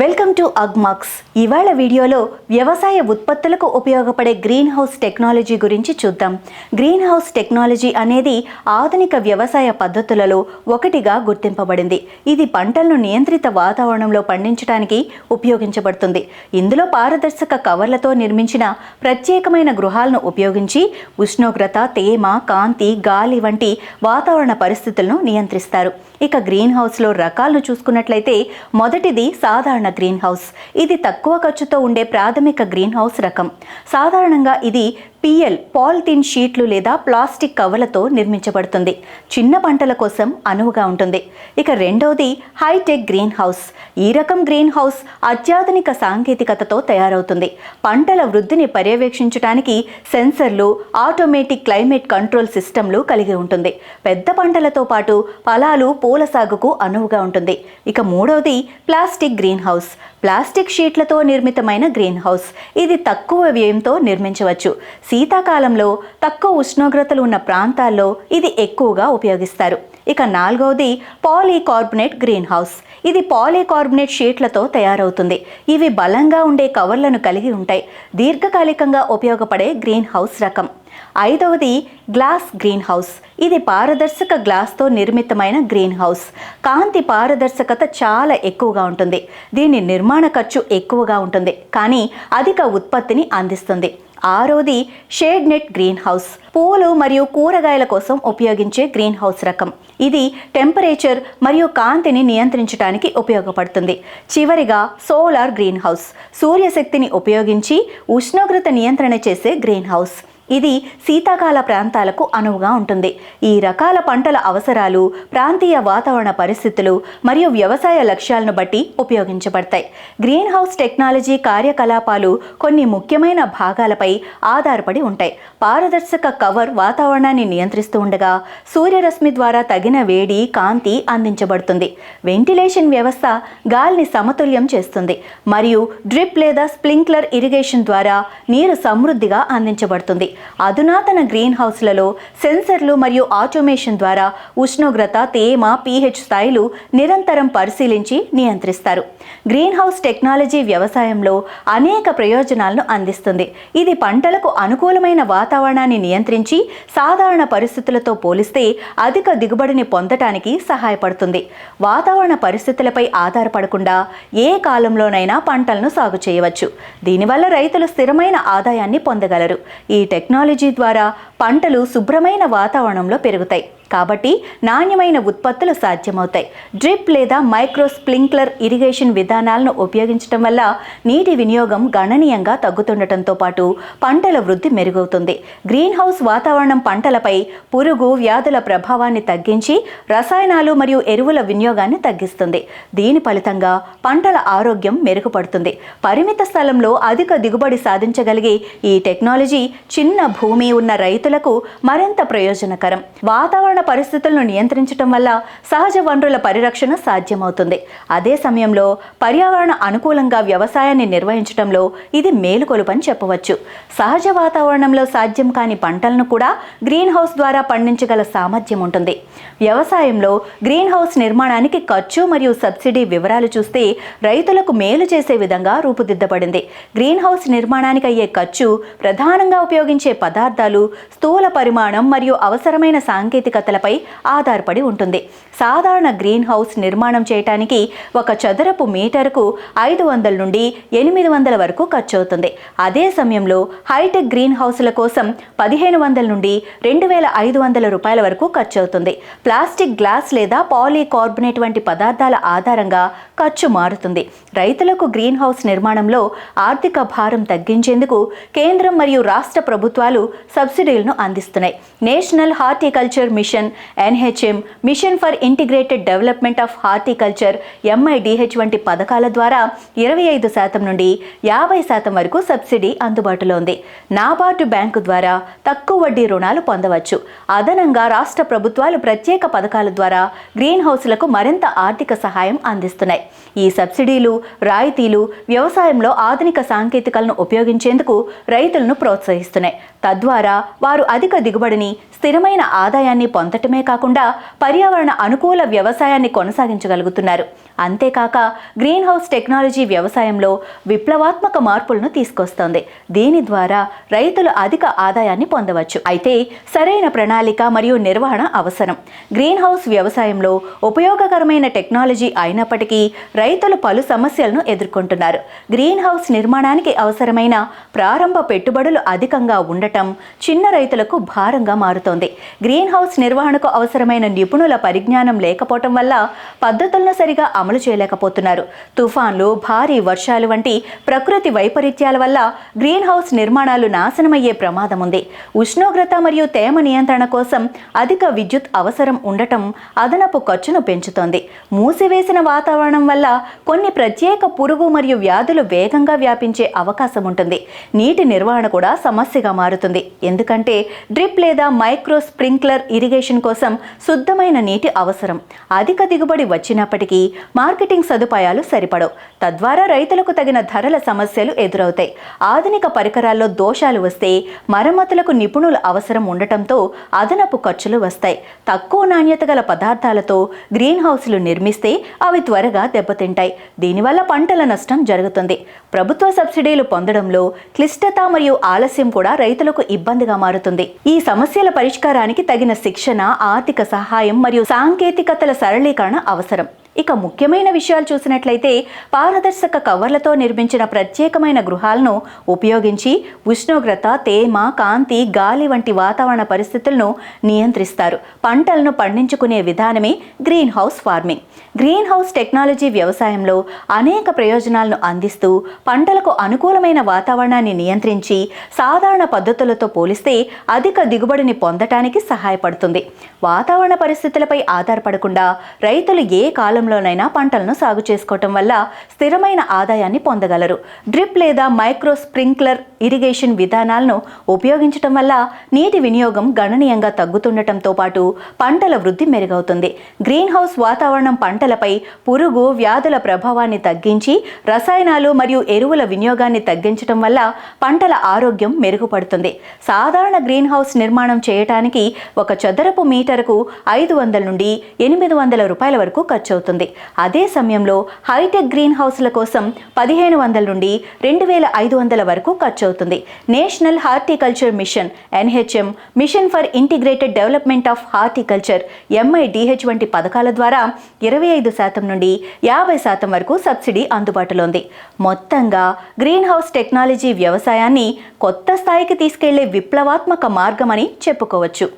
Welcome to Agmax. ఇవాళ వీడియోలో వ్యవసాయ ఉత్పత్తులకు ఉపయోగపడే గ్రీన్ హౌస్ టెక్నాలజీ గురించి చూద్దాం. గ్రీన్ హౌస్ టెక్నాలజీ అనేది ఆధునిక వ్యవసాయ పద్ధతులలో ఒకటిగా గుర్తింపబడింది. ఇది పంటలను నియంత్రిత వాతావరణంలో పండించడానికి ఉపయోగించబడుతుంది. ఇందులో పారదర్శక కవర్లతో నిర్మించిన ప్రత్యేకమైన గృహాలను ఉపయోగించి ఉష్ణోగ్రత తేమ కాంతి గాలి వంటి వాతావరణ పరిస్థితులను నియంత్రిస్తారు. ఇక గ్రీన్ హౌస్లో రకాలను చూసుకున్నట్లయితే మొదటిది సాధారణ గ్రీన్ హౌస్ ఇది తక్కువ ఖర్చుతో ఉండే ప్రాథమిక గ్రీన్ హౌస్ రకం. సాధారణంగా ఇది పిఎల్ పాలిథిన్ షీట్లు లేదా ప్లాస్టిక్ కవర్లతో నిర్మించబడుతుంది. చిన్న పంటల కోసం అనువుగా ఉంటుంది. ఇక రెండవది హైటెక్ గ్రీన్ హౌస్ ఈ రకం గ్రీన్ హౌస్ అత్యాధునిక సాంకేతికతతో తయారవుతుంది. పంటల వృద్ధిని పర్యవేక్షించడానికి సెన్సర్లు ఆటోమేటిక్ క్లైమేట్ కంట్రోల్ సిస్టమ్లు కలిగి ఉంటుంది. పెద్ద పంటలతో పాటు ఫలాలు పూల సాగుకు అనువుగా ఉంటుంది. ఇక మూడవది ప్లాస్టిక్ గ్రీన్ హౌస్ ప్లాస్టిక్ షీట్లతో నిర్మితమైన గ్రీన్ హౌస్ ఇది తక్కువ వ్యయంతో నిర్మించవచ్చు. శీతాకాలంలో తక్కువ ఉష్ణోగ్రతలు ఉన్న ప్రాంతాల్లో ఇది ఎక్కువగా ఉపయోగిస్తారు. ఇక నాలుగవది పాలీకార్బనేట్ గ్రీన్ హౌస్ ఇది పాలీకార్బనేట్ షీట్లతో తయారవుతుంది. ఇవి బలంగా ఉండే కవర్లను కలిగి ఉంటాయి. దీర్ఘకాలికంగా ఉపయోగపడే గ్రీన్ హౌస్ రకం. ఐదవది గ్లాస్ గ్రీన్ హౌస్ ఇది పారదర్శక గ్లాస్తో నిర్మితమైన గ్రీన్ హౌస్ కాంతి పారదర్శకత చాలా ఎక్కువగా ఉంటుంది. దీని నిర్మాణ ఖర్చు ఎక్కువగా ఉంటుంది. కానీ అధిక ఉత్పత్తిని అందిస్తుంది. ఆరోది షేడ్ నెట్ గ్రీన్ హౌస్ పూలు మరియు కూరగాయల కోసం ఉపయోగించే గ్రీన్ హౌస్ రకం. ఇది టెంపరేచర్ మరియు కాంతిని నియంత్రించడానికి ఉపయోగపడుతుంది. చివరిగా సోలార్ గ్రీన్ హౌస్ సూర్యశక్తిని ఉపయోగించి ఉష్ణోగ్రత నియంత్రణ చేసే గ్రీన్ హౌస్ ఇది శీతాకాల ప్రాంతాలకు అనువుగా ఉంటుంది. ఈ రకాల పంటల అవసరాలు ప్రాంతీయ వాతావరణ పరిస్థితులు మరియు వ్యవసాయ లక్ష్యాలను బట్టి ఉపయోగించబడతాయి. గ్రీన్ హౌస్ టెక్నాలజీ కార్యకలాపాలు కొన్ని ముఖ్యమైన భాగాలపై ఆధారపడి ఉంటాయి. పారదర్శక కవర్ వాతావరణాన్ని నియంత్రిస్తూ ఉండగా సూర్యరశ్మి ద్వారా తగిన వేడి కాంతి అందించబడుతుంది. వెంటిలేషన్ వ్యవస్థ గాలిని సమతుల్యం చేస్తుంది మరియు డ్రిప్ లేదా స్ప్రింక్లర్ ఇరిగేషన్ ద్వారా నీరు సమృద్ధిగా అందించబడుతుంది. అధునాతన గ్రీన్ హౌస్లలో సెన్సర్లు మరియు ఆటోమేషన్ ద్వారా ఉష్ణోగ్రత తేమ పీహెచ్ స్థాయిలు నిరంతరం పరిశీలించి నియంత్రిస్తారు. గ్రీన్ హౌస్ టెక్నాలజీ వ్యవసాయంలో అనేక ప్రయోజనాలను అందిస్తుంది. ఇది పంటలకు అనుకూలమైన వాతావరణాన్ని నియంత్రించి సాధారణ పరిస్థితులతో పోలిస్తే అధిక దిగుబడిని పొందటానికి సహాయపడుతుంది. వాతావరణ పరిస్థితులపై ఆధారపడకుండా ఏ కాలంలోనైనా పంటలను సాగు చేయవచ్చు. దీనివల్ల రైతులు స్థిరమైన ఆదాయాన్ని పొందగలరు. ఈ టెక్నాలజీ ద్వారా పంటలు శుభ్రమైన వాతావరణంలో పెరుగుతాయి. కాబట్టి నాణ్యమైన ఉత్పత్తులు సాధ్యమవుతాయి. డ్రిప్ లేదా మైక్రో స్ప్రింక్లర్ ఇరిగేషన్ విధానాలను ఉపయోగించడం వల్ల నీటి వినియోగం గణనీయంగా తగ్గుతుండటంతో పాటు పంటల వృద్ధి మెరుగవుతుంది. గ్రీన్ హౌస్ వాతావరణం పంటలపై పురుగు వ్యాధుల ప్రభావాన్ని తగ్గించి రసాయనాలు మరియు ఎరువుల వినియోగాన్ని తగ్గిస్తుంది. దీని ఫలితంగా పంటల ఆరోగ్యం మెరుగుపడుతుంది. పరిమిత స్థలంలో అధిక దిగుబడి సాధించగలిగే ఈ టెక్నాలజీ చిన్న భూమి ఉన్న రైతులకు మరింత ప్రయోజనకరం. వాతావరణ పరిస్థితులను నియంత్రించడం వల్ల సహజ వనరుల పరిరక్షణ సాధ్యమవుతుంది. అదే సమయంలో పర్యావరణ అనుకూలంగా వ్యవసాయాన్ని నిర్వహించడంలో ఇది మేలుకొలుపని చెప్పవచ్చు. సహజ వాతావరణంలో సాధ్యం కాని పంటలను కూడా గ్రీన్ హౌస్ ద్వారా పండించగల సామర్థ్యం ఉంటుంది. వ్యవసాయంలో గ్రీన్ హౌస్ నిర్మాణానికి ఖర్చు మరియు సబ్సిడీ వివరాలు చూస్తే రైతులకు మేలు చేసే విధంగా రూపుదిద్దబడింది. గ్రీన్ హౌస్ నిర్మాణానికి అయ్యే ఖర్చు ప్రధానంగా ఉపయోగించే పదార్థాలు స్థూల పరిమాణం మరియు అవసరమైన సాంకేతికత ఉష్ణోగ్రతలపై ఆధారపడి ఉంటుంది. సాధారణ గ్రీన్ హౌస్ నిర్మాణం చేయటానికి ఒక చదరపు మీటర్కు ఐదు వందల నుండి ఎనిమిది వందల వరకు ఖర్చు అవుతుంది అదే సమయంలో హైటెక్ గ్రీన్ హౌస్ల కోసం పదిహేను వందల నుండి రెండు వేల ఐదు వందల రూపాయల వరకు ఖర్చు అవుతుంది ప్లాస్టిక్ గ్లాస్ లేదా పాలీకార్బనేట్ వంటి పదార్థాల ఆధారంగా ఖర్చు మారుతుంది. రైతులకు గ్రీన్ హౌస్ నిర్మాణంలో ఆర్థిక భారం తగ్గించేందుకు కేంద్రం మరియు రాష్ట్ర ప్రభుత్వాలు సబ్సిడీలను అందిస్తున్నాయి. National Horticulture Mission NHM Mission for Integrated Development of Horticulture MIDH వంటి పథకాల ద్వారా ఇరవై ఐదు శాతం నుండి యాభై శాతం వరకు సబ్సిడీ అందుబాటులో ఉంది. నాబార్డు బ్యాంకు ద్వారా తక్కువ వడ్డీ రుణాలు పొందవచ్చు. అదనంగా రాష్ట్ర ప్రభుత్వాలు ప్రత్యేక పథకాల ద్వారా గ్రీన్ హౌస్లకు మరింత ఆర్థిక సహాయం అందిస్తున్నాయి. ఈ సబ్సిడీలు రాయితీలు వ్యవసాయంలో ఆధునిక సాంకేతికలను ఉపయోగించేందుకు రైతులను ప్రోత్సహిస్తున్నాయి. తద్వారా వారు అధిక దిగుబడిని స్థిరమైన ఆదాయాన్ని పొందటమే కాకుండా పర్యావరణ అనుకూల వ్యవసాయాన్ని కొనసాగించగలుగుతున్నారు. అంతేకాక గ్రీన్ హౌస్ టెక్నాలజీ వ్యవసాయంలో విప్లవాత్మక మార్పులను తీసుకొస్తోంది. దీని ద్వారా రైతులు అధిక ఆదాయాన్ని పొందవచ్చు. అయితే సరైన ప్రణాళిక మరియు నిర్వహణ అవసరం. గ్రీన్ హౌస్ వ్యవసాయంలో ఉపయోగకరమైన టెక్నాలజీ అయినప్పటికీ రైతులు పలు సమస్యలను ఎదుర్కొంటున్నారు. గ్రీన్ హౌస్ నిర్మాణానికి అవసరమైన ప్రారంభ పెట్టుబడులు అధికంగా ఉండటం చిన్న రైతులకు భారంగా మారుతోంది. గ్రీన్ హౌస్ నిర్వహణకు అవసరమైన నిపుణుల పరిజ్ఞానం లేకపోవటం వల్ల పద్ధతులను సరిగా అమలు చేయలేకపోతున్నారు. తుఫాన్లు భారీ వర్షాలు వంటి ప్రకృతి వైపరీత్యాల వల్ల గ్రీన్ హౌస్ నిర్మాణాలు నాశనమయ్యే ప్రమాదం ఉంది. ఉష్ణోగ్రత మరియు తేమ నియంత్రణ కోసం అధిక విద్యుత్ అవసరం ఉండటం అదనపు ఖర్చును పెంచుతోంది. మూసివేసిన వాతావరణం వల్ల కొన్ని ప్రత్యేక పురుగు మరియు వ్యాధులు వేగంగా వ్యాపించే అవకాశం ఉంటుంది. నీటి నిర్వహణ కూడా సమస్యగా మారుతుంది. ఎందుకంటే డ్రిప్ లేదా మైక్రో స్ప్రింక్లర్ ఇరిగేషన్ కోసం శుద్ధమైన నీటి అవసరం. అధిక దిగుబడి వచ్చినప్పటికీ మార్కెటింగ్ సదుపాయాలు సరిపడవు. తద్వారా రైతులకు తగిన ధరల సమస్యలు ఎదురవుతాయి. ఆధునిక పరికరాల్లో దోషాలు వస్తే మరమ్మతులకు నిపుణుల అవసరం ఉండటంతో అదనపు ఖర్చులు వస్తాయి. తక్కువ నాణ్యత గల పదార్థాలతో గ్రీన్ హౌస్లు నిర్మిస్తే అవి త్వరగా దెబ్బతింటాయి. దీనివల్ల పంటల నష్టం జరుగుతుంది. ప్రభుత్వ సబ్సిడీలు పొందడంలో క్లిష్టత మరియు ఆలస్యం కూడా రైతులకు ఇబ్బందిగా మారుతుంది. ఈ సమస్యల పరిష్కారానికి తగిన శిక్షణ ఆర్థిక సహాయం మరియు సాంకేతికతల సరళీకరణ అవసరం. ఇక ముఖ్యమైన విషయాలు చూసినట్లయితే పారదర్శక కవర్లతో నిర్మించిన ప్రత్యేకమైన గృహాలను ఉపయోగించి ఉష్ణోగ్రత తేమ కాంతి గాలి వంటి వాతావరణ పరిస్థితులను నియంత్రిస్తారు. పంటలను పండించుకునే విధానమే green house farming. Green house technology వ్యవసాయంలో అనేక ప్రయోజనాలను అందిస్తూ పంటలకు అనుకూలమైన వాతావరణాన్ని నియంత్రించి సాధారణ పద్ధతులతో పోలిస్తే అధిక దిగుబడిని పొందటానికి సహాయపడుతుంది. వాతావరణ పరిస్థితులపై ఆధారపడకుండా రైతులు ఏ కాలంలోనైనా పంటలను సాగు చేసుకోవటం వల్ల స్థిరమైన ఆదాయాన్ని పొందగలరు. డ్రిప్ లేదా మైక్రో స్ప్రింక్లర్ ఇరిగేషన్ విధానాలను ఉపయోగించటం వల్ల నీటి వినియోగం గణనీయంగా తగ్గుతుండటంతో పాటు పంటల వృద్ధి మెరుగవుతుంది. గ్రీన్ హౌస్ వాతావరణం పంటలపై పురుగు వ్యాధుల ప్రభావాన్ని తగ్గించి రసాయనాలు మరియు ఎరువుల వినియోగాన్ని తగ్గించటం వల్ల పంటల ఆరోగ్యం మెరుగుపడుతుంది. సాధారణ గ్రీన్ హౌస్ నిర్మాణం చేయటానికి ఒక చదరపు మీటరుకు ఐదు వందల నుండి ఎనిమిది వందల రూపాయల వరకు ఖర్చు అవుతుంది అదే సమయంలో హైటెక్ గ్రీన్ హౌస్ల కోసం పదిహేను వందల నుండి రెండు వేల ఐదు వందల వరకు ఖర్చు అవుతుంది. National Horticulture Mission NHM Mission for Integrated Development of Horticulture MIDH వంటి పథకాల ద్వారా ఇరవై ఐదు శాతం నుండి యాభై శాతం వరకు సబ్సిడీ అందుబాటులో ఉంది. మొత్తంగా గ్రీన్ హౌస్ టెక్నాలజీ వ్యవసాయాన్ని కొత్త స్థాయికి తీసుకెళ్ళే విప్లవాత్మక మార్గమని చెప్పుకోవచ్చు.